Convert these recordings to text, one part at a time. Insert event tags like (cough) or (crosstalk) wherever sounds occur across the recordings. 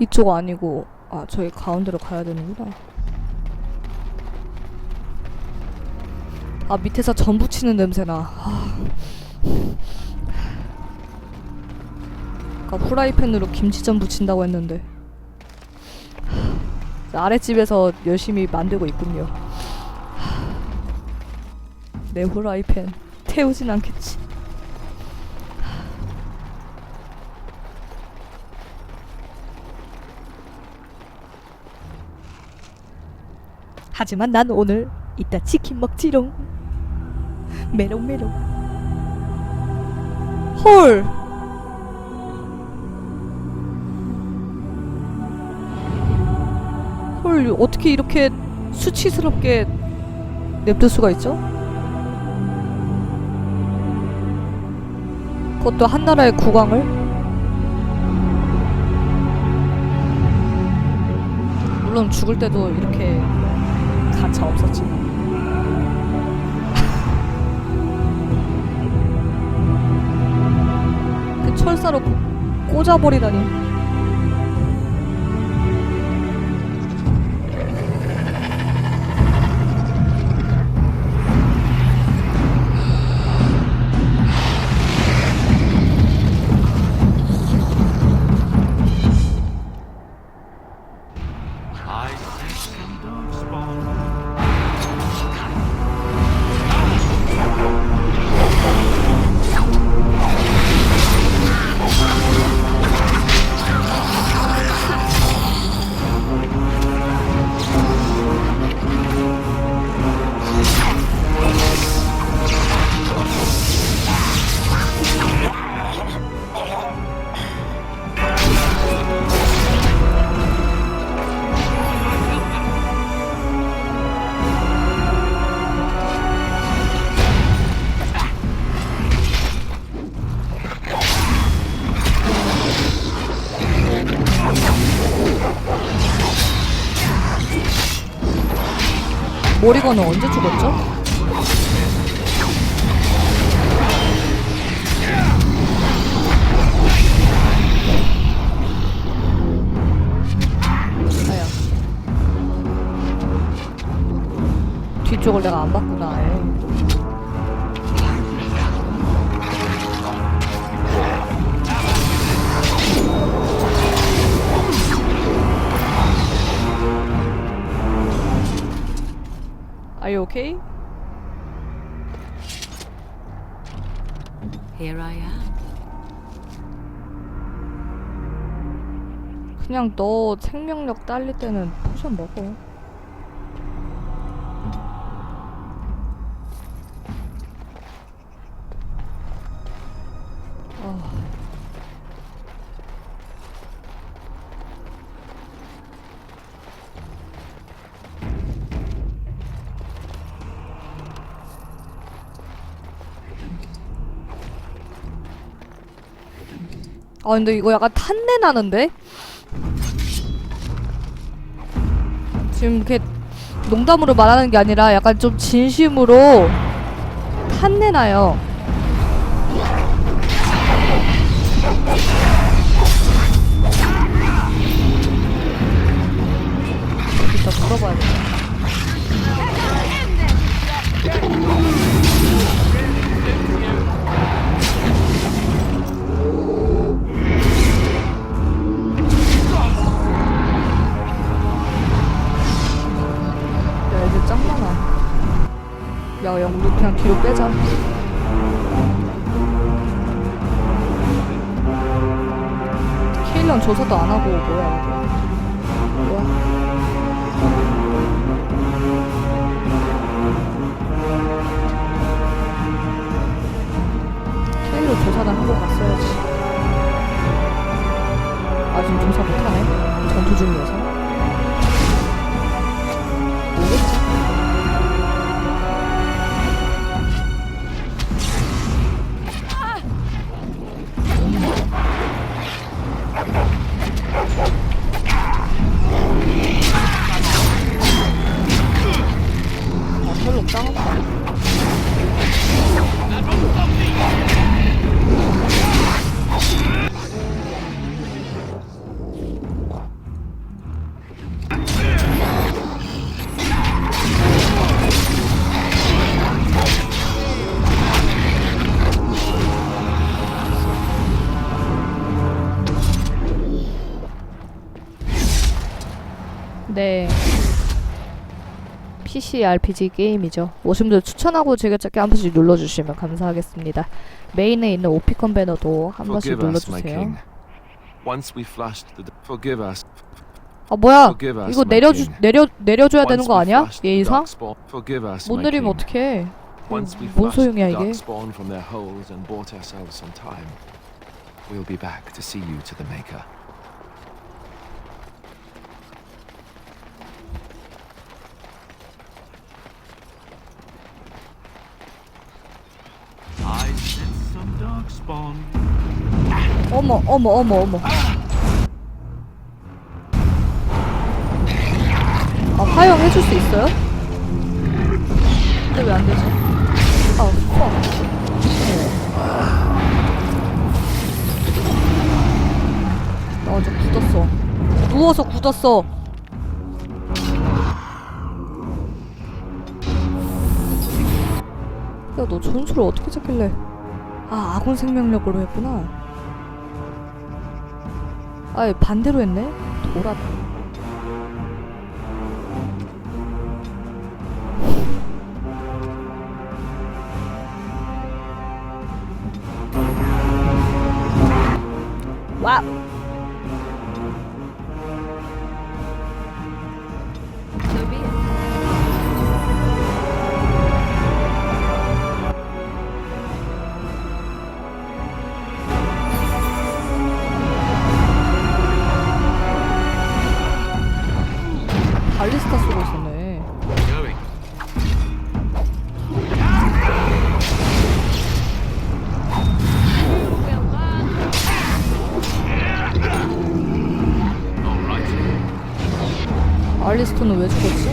이쪽 아니고 아 저희 가운데로 가야 되는구나. 아 밑에서 전 부치는 냄새나. 아. 아까 후라이팬으로 김치전 부친다고 했는데 자, 아랫집에서 열심히 만들고 있군요. 내 후라이팬 태우진 않겠지. 하지만 난 오늘 이따 치킨 먹지롱. 메롱 메롱. 헐. 헐 어떻게 이렇게 수치스럽게 냅둘 수가 있죠? 그것도 한 나라의 국왕을 물론 죽을 때도 이렇게 가차 없었지. 그 철사로 꽂아버리다니. 모리건은 언제 죽었죠? 아야. 뒤쪽을 내가 안 봤구나. 아예. Okay? Here I am. 그냥 너 생명력 딸릴 때는 포션 먹어. 아 근데 이거 약간 탄내 나는데? 지금 이렇게 농담으로 말하는 게 아니라 약간 좀 진심으로 탄내 나요. 야, 영국 그냥 뒤로 빼자. 케일런 조사도 안 하고 뭐야? 뭐야? 케일로 조사는 한번 갔어야지. 아직 조사 못하네. 전투 중이어서. PC RPG 게임이죠. 오신분들 추천하고 즐겨찾기 한 번씩 눌러주시면 감사하겠습니다. 메인에 있는 오피컨 배너도 한 번씩 눌러주세요. 아 뭐야? 이거 내려주. 내려 내려줘야 되는 거 아니야? 예의상? 못 내리면. 어떡해? 뭔 소용이야 이게? we'll be back to see you to the maker. 어머 어머 어머 어머. 아 화형 해줄 수 있어요? 근데 왜 안 되지? 아 fuck. 나 완전 굳었어. 누워서 굳었어. 야, 너 전술을 어떻게 잡길래? 아, 아군 생명력으로 했구나. 아, 반대로 했네? 돌아. 와우. 알리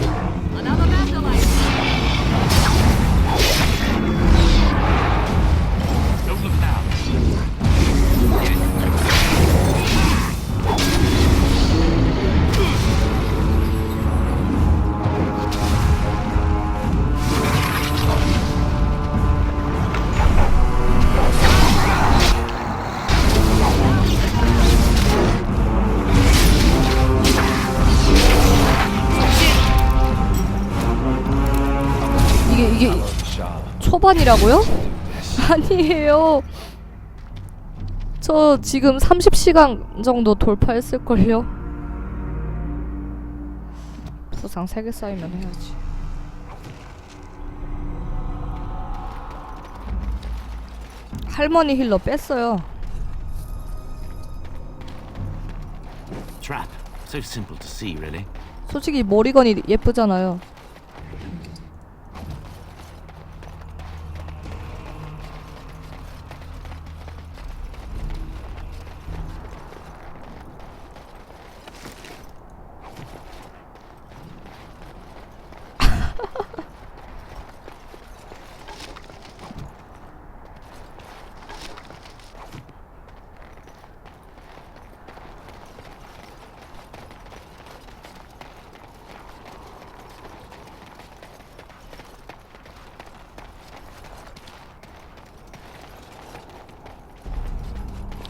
이게. 초반이라고요? (laughs) 아니에요. 저 지금 30시간 정도 돌파했을걸요? 부상 3개 쌓이면 해야지. 할머니 힐러 뺐어요. 솔직히 머리건이 예쁘잖아요.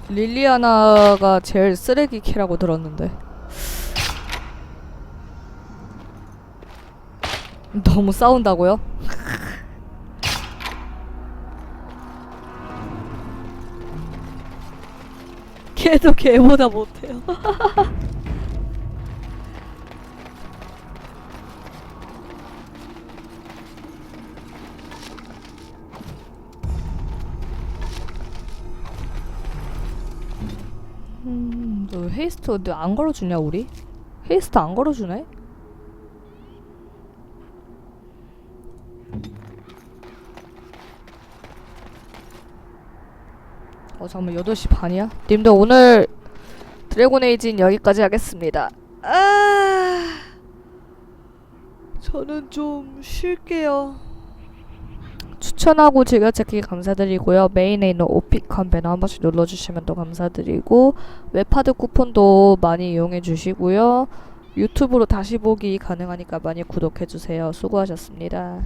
릴리아나가 제일 쓰레기 키라고 들었는데. 너무 싸운다고요? (laughs) 걔도 걔보다 못해요. (laughs) 너 헤이스트 근데 안 걸어주냐 우리? 헤이스트 안 걸어주네? 어 잠깐만 8시 반이야? 님들 오늘 드래곤 에이지는 여기까지 하겠습니다 아 저는 좀 쉴게요 추천하고 즐겨찾기 감사드리고요. 메인에 있는 오피컨 배너 한 번씩 눌러주시면 또 감사드리고 웹하드 쿠폰도 많이 이용해 주시고요. 유튜브로 다시 보기 가능하니까 많이 구독해 주세요. 수고하셨습니다.